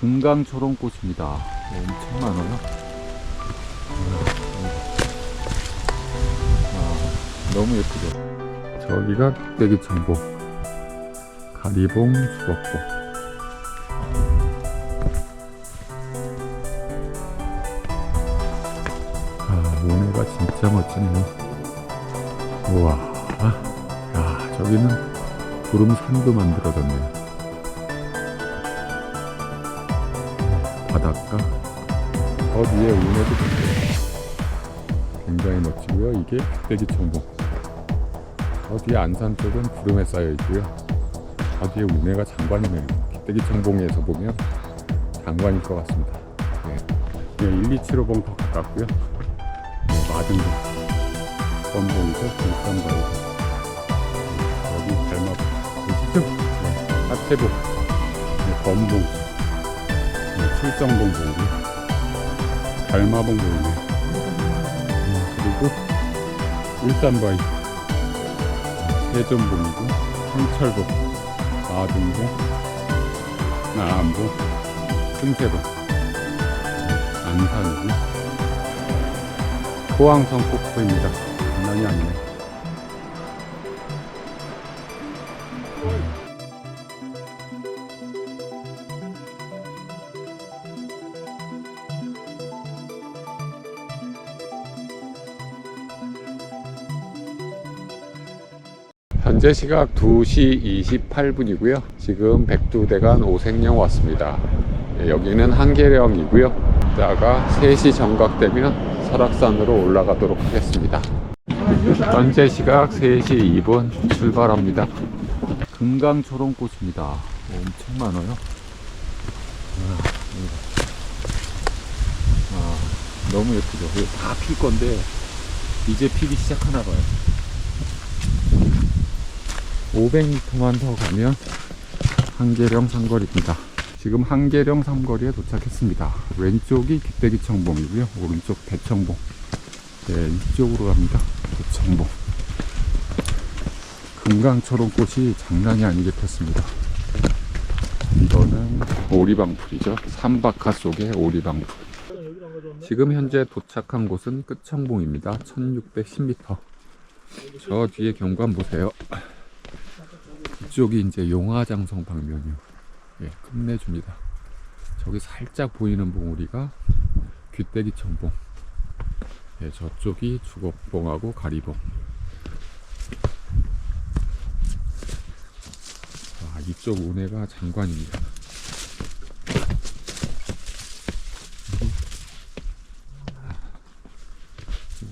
금강초롱꽃입니다. 엄청 많아요. 아, 너무 예쁘죠? 저기가 흑대기 청봉, 가리봉, 주걱봉. 아, 모네가 진짜 멋지네요. 우와, 야, 저기는 구름 산도 만들어졌네요. 저 위에 운해도 보세요 굉장히 멋지고요. 이게 흑대기 청봉 저 뒤에 안산 쪽은 구름에 쌓여 있고요. 저 뒤에 운해가 장관이네요. 흑대기 청봉에서 보면 장관일 것 같습니다. 네. 네, 1275봉 더 가깝고요. 네, 마등봉 건봉이죠. 일산바위 여기 달마봉 보시죠 네, 하태봉 네, 검봉. 네, 출정봉 보이고 달마봉 보이네. 음, 그리고 울산바위 세전봉이고 성철봉 마등봉 나암봉 승세봉 안산이고 포항성 폭포입니다. 장난이 아니네 현재 시각 2시 28분이고요. 지금 백두대간 오색령 왔습니다. 예, 여기는 한계령이고요. 이따가 3시 정각되면 설악산으로 올라가도록 하겠습니다. 현재 시각 3시 2분 출발합니다. 금강초롱꽃입니다. 엄청 많아요. 아, 여기가. 아, 너무 예쁘죠. 다필 건데 이제 피기 시작하나 봐요. 500m만 더 가면 한계령 삼거리입니다. 지금 한계령 삼거리에 도착했습니다. 왼쪽이 깃대기 청봉이고요. 오른쪽 대청봉. 네, 이쪽으로 갑니다. 대청봉. 금강초롱 꽃이 장난이 아니게 폈습니다. 이거는 오리방풀이죠. 삼박하 속의 오리방풀. 지금 현재 도착한 곳은 끝청봉입니다. 1610m. 저 뒤에 경관 보세요. 이쪽이 이제 용화장성 방면이요. 예, 끝내줍니다. 저기 살짝 보이는 봉우리가 귀때기 청봉. 예, 저쪽이 주걱봉하고 가리봉. 아, 이쪽 운해가 장관입니다.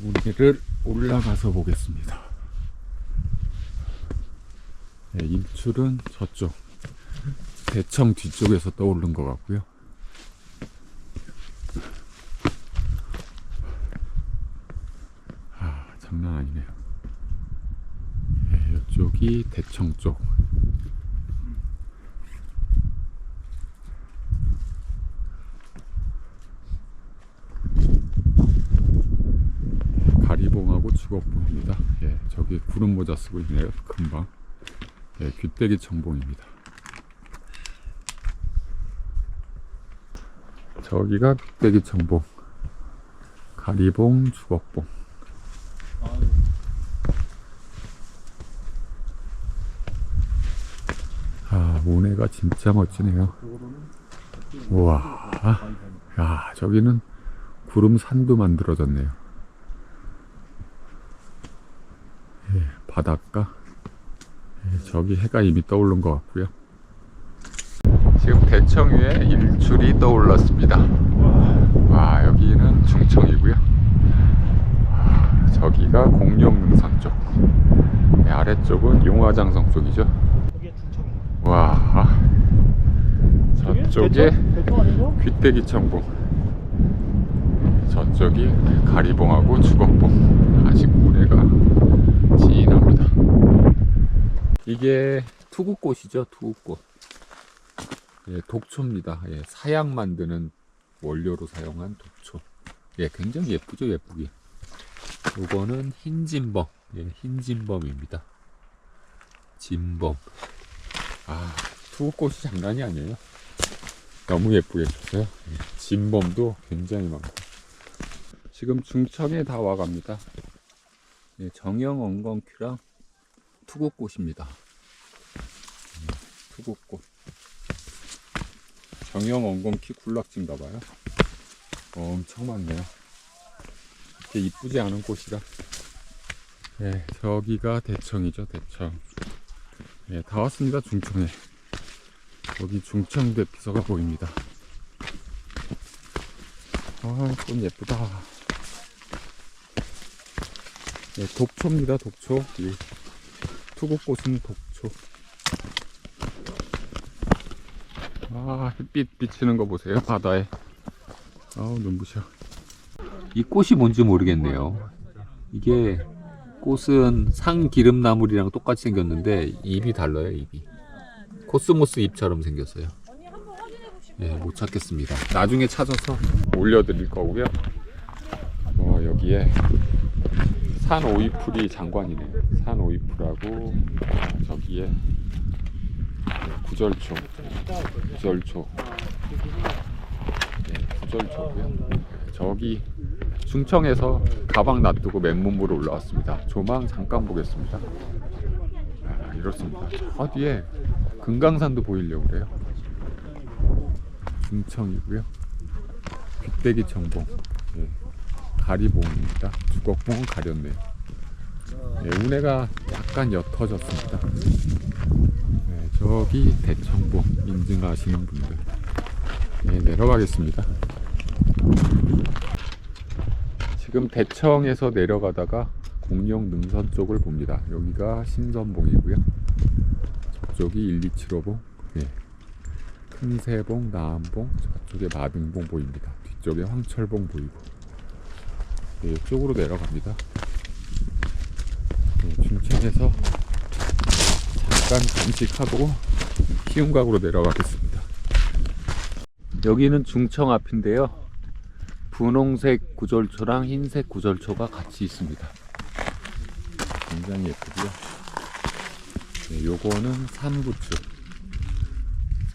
운해를 올라가서 보겠습니다. 네, 일출은 저쪽 대청 뒤쪽에서 떠오른 것 같고요. 아 장난 아니네요. 네, 이쪽이 대청 쪽. 가리봉하고 주걱봉입니다. 예, 저기 구름 모자 쓰고 있네요. 금방. 예, 귀때기 청봉입니다. 저기가 귀때기 청봉, 가리봉, 주걱봉. 아, 모네가 진짜 멋지네요. 우와, 야, 저기는 구름 산도 만들어졌네요. 예, 바닷가. 예, 저기 해가 이미 떠오른 것 같고요. 지금 대청 위에 일출이 떠올랐습니다. 와 여기는 중청이고요. 와, 저기가 공룡능선 쪽. 네, 아래쪽은 용화장성 쪽이죠. 와 저쪽에 대청 아니고? 귀때기 청봉. 저쪽이 가리봉하고 주걱봉. 아직 모래가 진합니다. 이게 투구꽃이죠, 투구꽃. 예, 독초입니다. 예, 사약 만드는 원료로 사용한 독초. 예, 굉장히 예쁘죠, 예쁘게. 이거는 흰진범. 예, 흰진범입니다. 진범. 아, 투구꽃이 장난이 아니에요. 너무 예쁘게 줬어요. 진범도 굉장히 많고. 지금 중청에 다 와갑니다. 예, 정형 엉겅퀴랑 투고꽃입니다. 음, 투고꽃. 정형 엉겅퀴 군락지인가 봐요. 어, 엄청 많네요. 이렇게 이쁘지 않은 꽃이라. 예, 저기가 대청이죠, 대청. 예, 다 왔습니다, 중청에. 여기 중청대 비서가 보입니다. 아, 꽃 예쁘다. 예, 독초입니다, 독초. 이 투고꽃은 독초. 아, 햇빛 비치는 거 보세요, 바다에. 아우, 눈부셔. 이 꽃이 뭔지 모르겠네요. 이게 꽃은 상기름나물이랑 똑같이 생겼는데 잎이 달라요, 잎이. 코스모스 잎처럼 생겼어요. 예, 못 찾겠습니다. 나중에 찾아서 올려드릴 거고요. 어, 여기에 산 오이풀이 장관이네. 산 오이풀하고 어, 저기에 구절초, 구절초, 네, 구절초고요. 저기 충청에서 가방 놔두고 맨몸으로 올라왔습니다. 조망 잠깐 보겠습니다. 아, 이렇습니다. 저 뒤에 금강산도 보이려고 그래요. 중청이고요. 귀때기 청봉, 예, 가리봉입니다. 주걱봉은 가렸네요. 예, 운해가 약간 옅어졌습니다. 네, 저기 대청봉 인증하시는 분들 예, 내려가겠습니다. 지금 대청에서 내려가다가 공룡 능선 쪽을 봅니다. 여기가 신선봉이고요. 저쪽이 1275봉, 예, 큰세봉, 나암봉, 저쪽에 마등봉 보입니다. 뒤쪽에 황철봉 보이고 네, 이쪽으로 내려갑니다. 네, 중청에서 잠깐 잠식하고 희운각으로 내려가겠습니다. 여기는 중청 앞인데요. 분홍색 구절초랑 흰색 구절초가 같이 있습니다. 굉장히 예쁘고요. 네, 요거는 삼부추.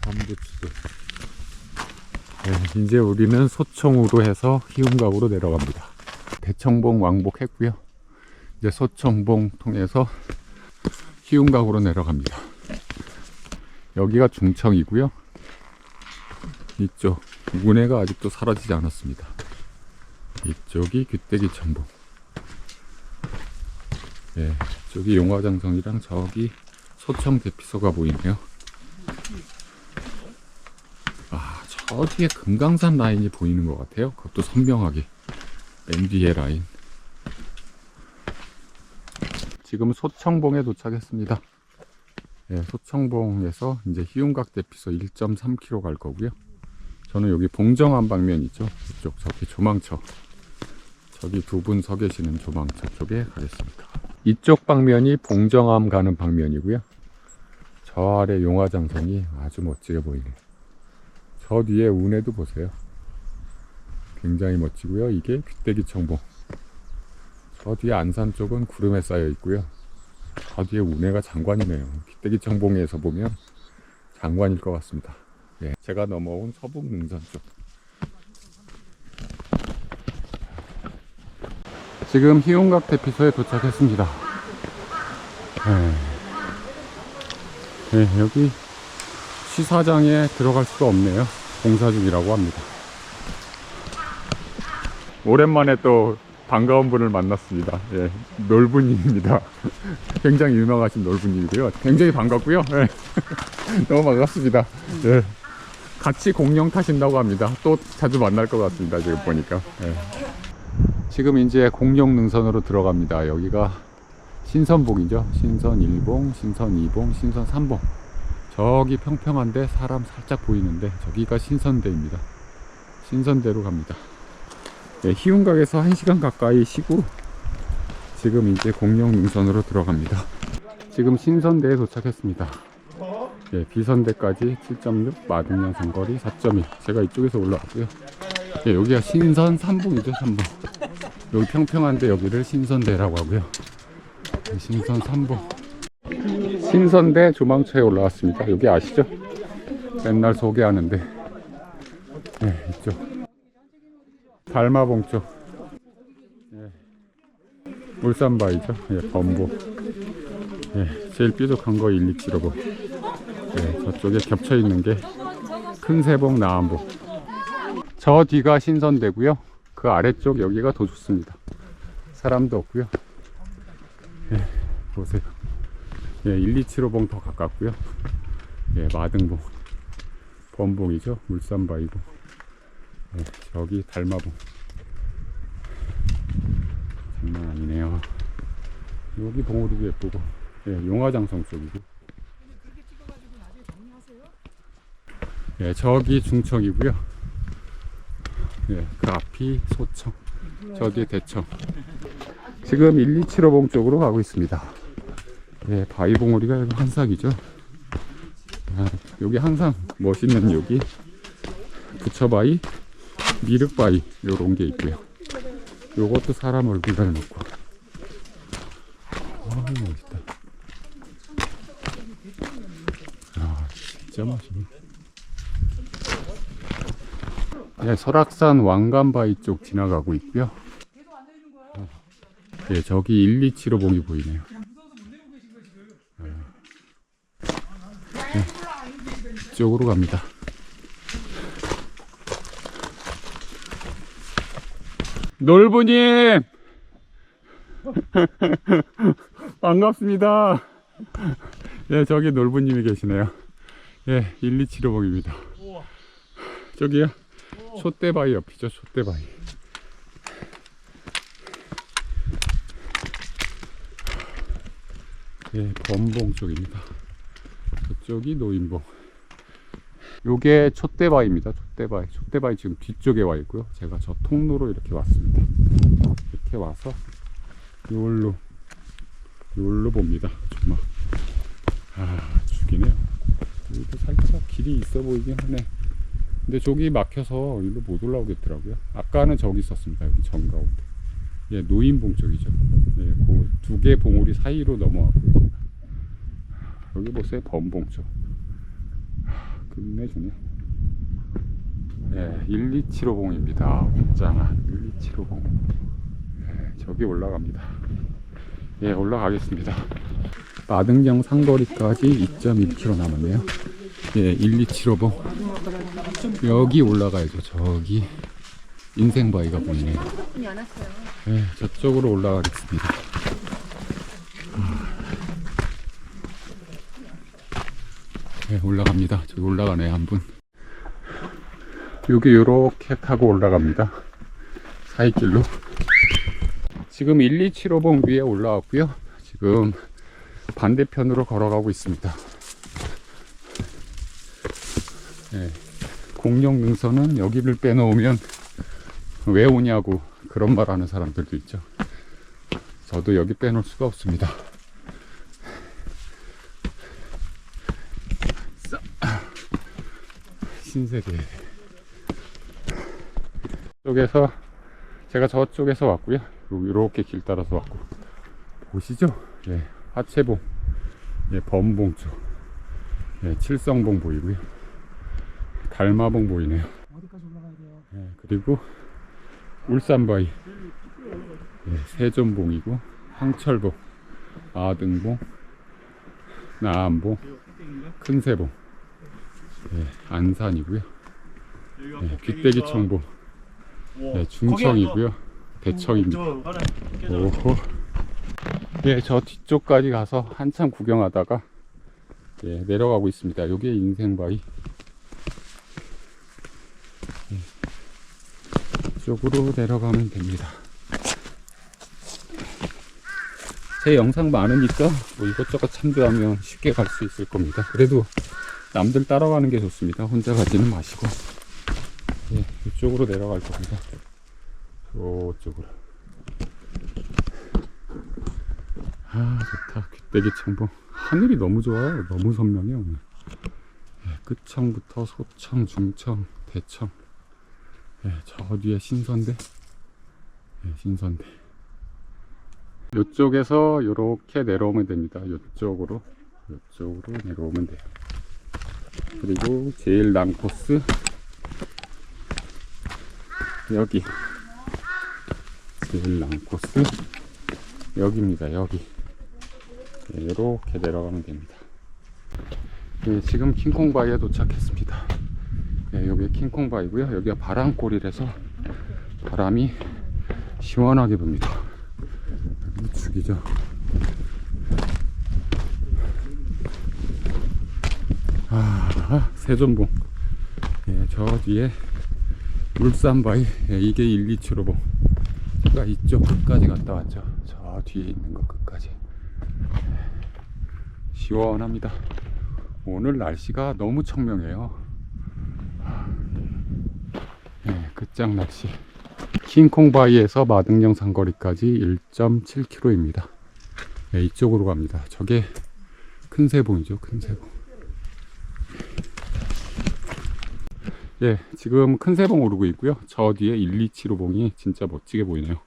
삼부추도. 네, 이제 우리는 소청으로 해서 희운각으로 내려갑니다. 대청봉 왕복했고요. 이제 소청봉 통해서 희운각으로 내려갑니다. 여기가 중청이고요. 이쪽 운해가 아직도 사라지지 않았습니다. 이쪽이 귀때기 청봉. 예, 저기 용화장성이랑 저기 소청 대피소가 보이네요. 아, 저 뒤에 금강산 라인이 보이는 것 같아요. 그것도 선명하게. 맨 뒤에 라인. 지금 소청봉에 도착했습니다. 예, 소청봉에서 이제 희운각 대피소 1.3km 갈 거고요. 저는 여기 봉정암 방면 있죠. 이쪽 저기 조망처. 저기 두 분 서 계시는 조망처 쪽에 가겠습니다. 이쪽 방면이 봉정암 가는 방면이고요. 저 아래 용화장성이 아주 멋지게 보이네요. 저 뒤에 운해도 보세요. 굉장히 멋지고요. 이게 귀때기 청봉. 저 뒤에 안산 쪽은 구름에 쌓여 있고요. 저 뒤에 운해가 장관이네요. 귀때기 청봉에서 보면 장관일 것 같습니다. 예, 제가 넘어온 서북 능선 쪽. 지금 희용각 대피소에 도착했습니다. 네. 네, 여기 시사장에 들어갈 수가 없네요. 공사 중이라고 합니다. 오랜만에 또 반가운 분을 만났습니다. 예, 놀부님입니다. 굉장히 유명하신 놀부님이고요. 굉장히 반갑고요. 예. 너무 반갑습니다. 예. 같이 공룡 타신다고 합니다. 또 자주 만날 것 같습니다. 지금 보니까. 예. 지금 이제 공룡 능선으로 들어갑니다. 여기가 신선봉이죠. 신선 1봉, 신선 2봉, 신선 3봉. 저기 평평한데 사람 살짝 보이는데 저기가 신선대입니다. 신선대로 갑니다. 네, 희운각에서 1시간 가까이 쉬고 지금 이제 공룡 능선으로 들어갑니다. 지금 신선대에 도착했습니다. 예, 비선대까지 7.6, 마등량 상거리 4.1. 제가 이쪽에서 올라왔고요. 예, 여기가 신선 3봉이죠, 3봉. 여기 평평한데 여기를 신선대라고 하고요. 예, 신선 3봉. 신선대 조망처에 올라왔습니다. 여기 아시죠? 맨날 소개하는데 네, 이쪽. 달마봉 쪽. 예. 울산바이죠. 예, 범보. 예, 제일 뾰족한 거 1, 2, 7, 5번. 예, 저쪽에 겹쳐 있는 게 큰세봉, 나암봉. 저 뒤가 신선대고요. 그 아래쪽 여기가 더 좋습니다. 사람도 없고요. 예, 보세요. 예, 1, 2, 7, 5봉 더 가깝고요. 예, 마등봉. 범봉이죠. 물산바이봉. 예, 저기 달마봉. 장난 아니네요. 여기 봉우리도 예쁘고, 예, 용화장성 쪽이고. 예, 저기 중청이고요. 예, 그 앞이 소청, 저 뒤에 대청. 지금 1275봉 쪽으로 가고 있습니다. 예, 바위봉우리가 여기 한삭이죠. 아, 여기 항상 멋있는 여기 부처바위, 미륵바위 요런 게 있고요. 요것도 사람 얼굴 닮았고. 와, 멋있다. 아, 진짜 멋있네. 네, 설악산 왕관바위 쪽 지나가고 있고요. 예, 저기 1275봉이 보이네요. 네, 이쪽으로 갑니다. 놀부님! 반갑습니다. 예, 저기 놀부님이 계시네요. 예, 1275봉입니다. 저기요. 촛대바위 옆이죠, 촛대바위. 예, 범봉 쪽입니다. 저쪽이 노인봉. 요게 촛대바위입니다. 촛대바위. 촛대바위 지금 뒤쪽에 와 있고요. 제가 저 통로로 이렇게 왔습니다. 이렇게 와서 요걸로 요걸로 봅니다. 정말 아 죽이네요. 여기도 살짝 길이 있어 보이긴 하네. 근데 저기 막혀서 일로 못 올라오겠더라고요. 아까는 저기 있었습니다. 여기 정 가운데. 예, 노인봉 쪽이죠. 예, 그두 개 봉우리 사이로 넘어왔고요. 제가. 여기 보세요. 범봉 쪽. 하, 끝내주네. 예, 1275봉입니다. 웅장한 1275봉. 예, 저기 올라갑니다. 예, 올라가겠습니다. 마등령 상거리까지 2.1km 남았네요. 예, 1275봉. 여기 올라가야죠. 저기 인생바위가 보이네요. 네, 저쪽으로 올라가겠습니다. 네, 올라갑니다. 저기 올라가네 한 분. 여기 요렇게 타고 올라갑니다. 사이길로. 지금 1275봉 위에 올라왔고요. 지금 반대편으로 걸어가고 있습니다. 네, 공룡 능선은 여기를 빼놓으면 왜 오냐고 그런 말 하는 사람들도 있죠. 저도 여기 빼놓을 수가 없습니다. 신세계. 쪽에서, 제가 저쪽에서 왔고요. 이렇게 길 따라서 왔고. 보시죠? 예, 하체봉, 예, 범봉 쪽, 예, 칠성봉 보이고요. 달마봉 보이네요. 어디까지 올라가야 돼요? 예, 그리고 울산바위 예, 세존봉이고 황철봉 아등봉 나암봉 큰세봉 예, 안산이고요 예, 귀때기 청봉 예, 중청이고요 대청입니다 오호 예, 저 뒤쪽까지 가서 한참 구경하다가 예, 내려가고 있습니다 여기에 인생바위 쪽으로 내려가면 됩니다. 제 영상 많으니까 뭐 이것저것 참조하면 쉽게 갈 수 있을 겁니다. 그래도 남들 따라가는 게 좋습니다. 혼자 가지는 마시고. 예, 이쪽으로 내려갈 겁니다. 저쪽으로. 아, 좋다. 귀때기 창봉. 하늘이 너무 좋아요. 너무 선명해요. 오늘. 예, 끝청부터 소청, 중청, 대청. 예, 저 뒤에 신선대. 예, 신선대. 이쪽에서 이렇게 내려오면 됩니다. 이쪽으로, 이쪽으로 내려오면 돼요. 그리고 제일 난 코스 여기. 제일 난 코스. 여기입니다 여기. 네, 이렇게 내려가면 됩니다. 네, 지금 킹콩바위에 도착했습니다. 네, 여기 킹콩바위고요. 여기가 바람골이라서 바람이 시원하게 붑니다. 죽이죠. 아 세존봉. 예, 저 뒤에 울산바위 예, 이게 1, 2치로봉 제가 이쪽 끝까지 갔다 왔죠. 저 뒤에 있는 것 끝까지. 시원합니다. 오늘 날씨가 너무 청명해요. 예, 끝장 낚시. 킹콩바위에서 마등령 상거리까지 1.7km입니다. 예, 이쪽으로 갑니다. 저게 큰 세봉이죠 큰 세봉 예, 지금 큰 세봉 오르고 있고요. 저 뒤에 127호봉이 진짜 멋지게 보이네요.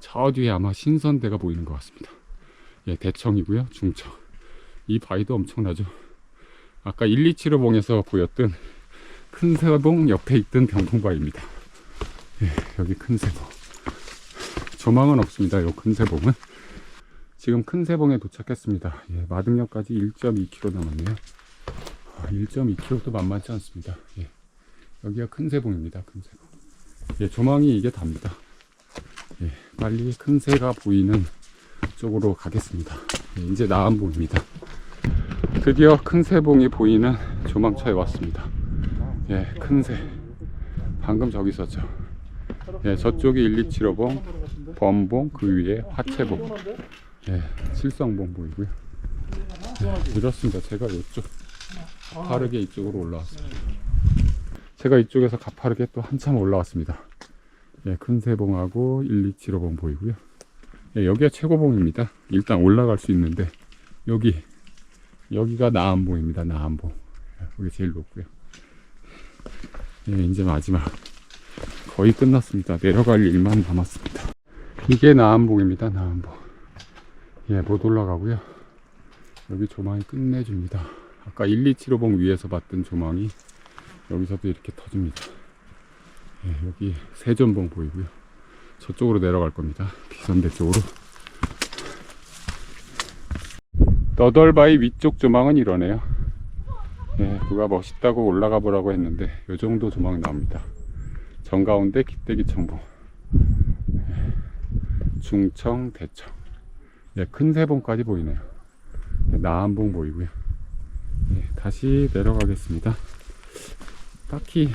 저 뒤에 아마 신선대가 보이는 것 같습니다. 예, 대청이고요. 중청. 이 바위도 엄청나죠. 아까 127호봉에서 보였던 큰 세봉 옆에 있던 병풍바위입니다. 예, 여기 큰 세봉. 조망은 없습니다. 요큰 세봉은. 지금 큰 세봉에 도착했습니다. 예, 마등역까지 1.2km 남았네요. 1.2km도 만만치 않습니다. 예. 여기가 큰 세봉입니다. 큰 세봉. 예, 조망이 이게 답니다. 예, 빨리 큰 새가 보이는 쪽으로 가겠습니다. 예, 이제 나안봉입니다. 드디어 큰 세봉이 보이는 조망차에 왔습니다. 예, 큰 새. 방금 저기 있었죠. 예, 저쪽이 127호봉, 범봉, 그 위에 화채봉, 예, 칠성봉 보이고요. 예, 이렇습니다. 제가 이쪽 가파르게 이쪽으로 올라왔습니다. 제가 이쪽에서 가파르게 또 한참 올라왔습니다. 예, 큰 세봉하고 127호봉 보이고요. 예, 여기가 최고봉입니다. 일단 올라갈 수 있는데 여기 여기가 나안봉입니다. 나안봉. 예, 여기 제일 높고요. 예, 이제 마지막 거의 끝났습니다. 내려갈 일만 남았습니다. 이게 나안봉입니다. 나안봉. 예, 못 올라가고요. 여기 조망이 끝내줍니다. 아까 127호봉 위에서 봤던 조망이 여기서도 이렇게 터집니다. 예, 여기 세전봉 보이고요. 저쪽으로 내려갈 겁니다. 비선대 쪽으로. 너덜바위 위쪽 조망은 이러네요. 예, 누가 멋있다고 올라가 보라고 했는데 요 정도 조망이 나옵니다. 정가운데 기대기 청봉. 예, 중청, 대청. 예, 큰 세봉까지 보이네요. 예, 나안봉 보이고요. 예, 다시 내려가겠습니다. 딱히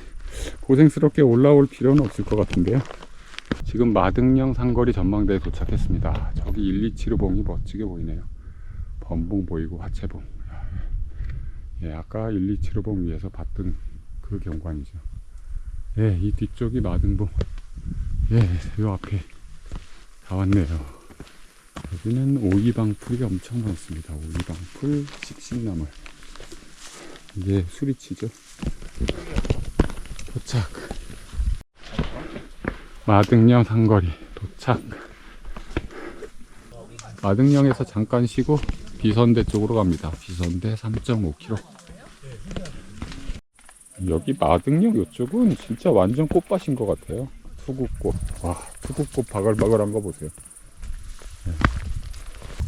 고생스럽게 올라올 필요는 없을 것 같은데요. 지금 마등령 상거리 전망대에 도착했습니다. 저기 127호봉이 멋지게 보이네요. 범봉 보이고 화채봉. 예, 아까 127호봉 위에서 봤던 그 경관이죠. 예, 이 뒤쪽이 마등봉. 예, 요 앞에 다 왔네요. 여기는 오이방풀이 엄청 많습니다. 오이방풀, 식신나물. 이게 수리치죠. 도착. 마등령 상거리 도착. 마등령에서 잠깐 쉬고 비선대 쪽으로 갑니다. 비선대 3.5km. 여기 마등령 이쪽은 진짜 완전 꽃밭인 것 같아요. 투구꽃. 와, 투구꽃 바글바글한 거 보세요. 네.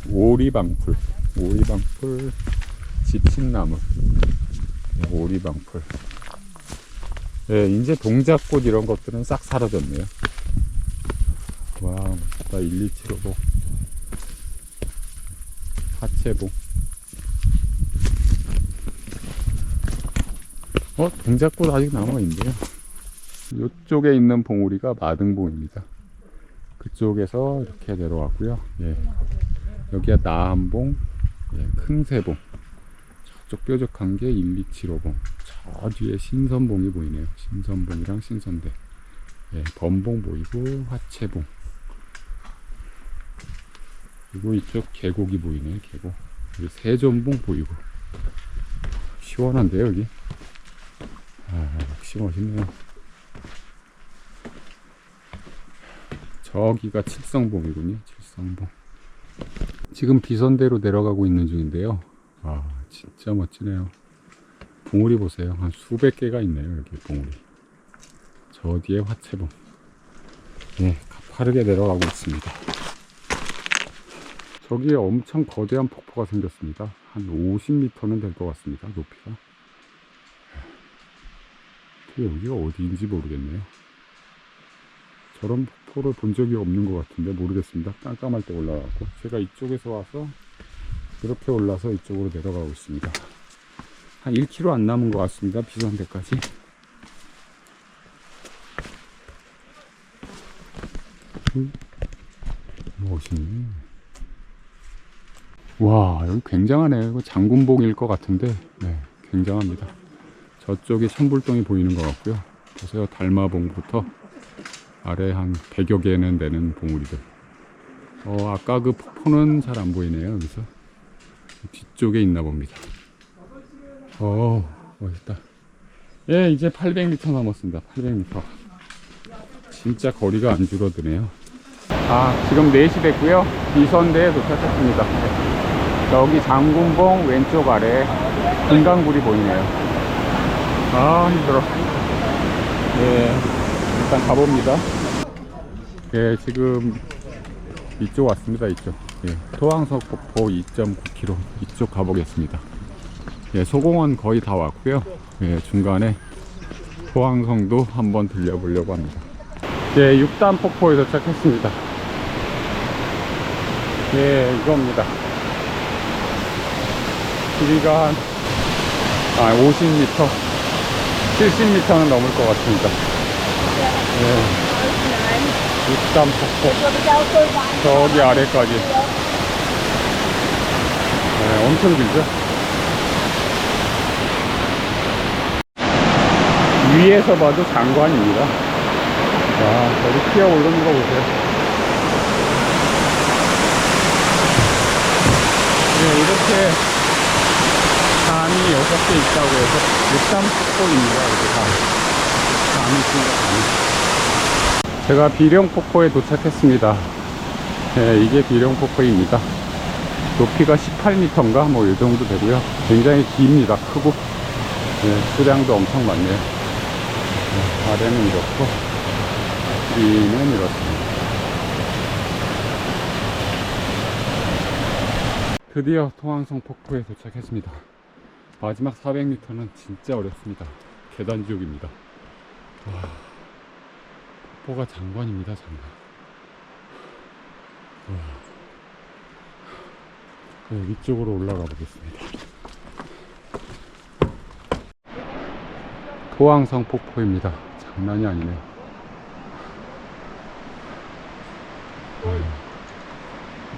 오리방풀. 오리방풀 지친나무. 네, 오리방풀. 예, 이제 동작꽃 이런 것들은 싹 사라졌네요. 와, 멋있다. 127호봉. 하체봉. 어, 동작꽃 아직 남아있네요. 이쪽에 있는 봉우리가 마등봉입니다. 그쪽에서 이렇게 내려왔고요. 예. 여기가 나한봉, 예, 큰세봉. 저쪽 뾰족한 게 127호봉. 저 뒤에 신선봉이 보이네요. 신선봉이랑 신선대. 예, 범봉 보이고 화채봉. 그리고 이쪽 계곡이 보이네요. 계곡. 여기 세존봉 보이고. 시원한데요, 여기. 아, 역시 멋있네요. 저기가 칠성봉이군요. 칠성봉. 지금 비선대로 내려가고 있는 중인데요. 아, 진짜 멋지네요. 봉우리 보세요. 한 수백 개가 있네요. 여기 봉우리. 저 뒤에 화채봉. 예, 가파르게 내려가고 있습니다. 저기에 엄청 거대한 폭포가 생겼습니다. 한 50m는 될 것 같습니다. 높이가. 근데 여기가 어디인지 모르겠네요. 저런 폭포를 본 적이 없는 것 같은데 모르겠습니다. 깜깜할 때 올라가고 제가 이쪽에서 와서 이렇게 올라서 이쪽으로 내려가고 있습니다. 한 1km 안 남은 것 같습니다. 비선대까지. 음, 멋있네. 와, 여기 굉장하네요. 이거 장군봉일 것 같은데, 네, 굉장합니다. 저쪽에 천불동이 보이는 것 같고요. 보세요. 달마봉부터 아래 한 100여 개는 되는 봉우리들. 어, 아까 그 폭포는 잘 안 보이네요. 여기서. 뒤쪽에 있나 봅니다. 어, 멋있다. 예, 이제 800m 남았습니다. 800m. 진짜 거리가 안 줄어드네요. 아, 지금 4시 됐고요. 비선대에 도착했습니다. 네. 여기 장군봉 왼쪽 아래 금강굴이 보이네요. 아, 힘들어. 예, 일단 가봅니다. 예, 지금 이쪽 왔습니다. 이쪽. 예, 토항석 폭포 2.9km 이쪽 가보겠습니다. 예, 소공원 거의 다 왔고요. 예, 중간에 포항성도 한번 들려보려고 합니다. 예, 6단 폭포에 도착했습니다. 예, 이겁니다. 길이가 한 아, 50m, 70m는 넘을 것 같습니다. 예, 6단 폭포. 저기 아래까지. 네, 엄청 길죠? 위에서 봐도 장관입니다. 와, 저기 피어 오르는 거 보세요. 네, 이렇게 담이 여섯 개 있다고 해서 육삼 폭포입니다. 이렇게 담. 담이 있습니다, 담이. 제가 비룡폭포에 도착했습니다. 네, 이게 비룡폭포입니다. 높이가 18m인가 뭐이 정도 되고요. 굉장히 깁니다. 크고 네, 수량도 엄청 많네요. 네, 아래는 이렇고 위는 이렇습니다. 드디어 통항성 폭포에 도착했습니다. 마지막 400m는 진짜 어렵습니다. 계단 지옥입니다. 와, 폭포가 장관입니다, 장관. 와. 네, 위쪽으로 올라가 보겠습니다. 토항성 폭포입니다. 장난이 아니네요. 음.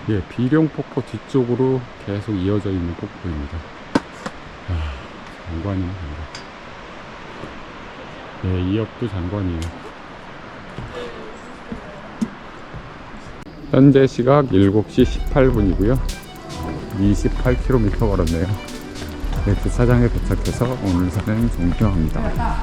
예, 비룡폭포 뒤쪽으로 계속 이어져 있는 폭포입니다. 아, 장관이네, 장관. 예, 이 옆도 장관이에요. 현재 시각 7시 18분이고요. 28km 걸었네요. 네, 주차장에 도착해서 오늘 산행 종료합니다.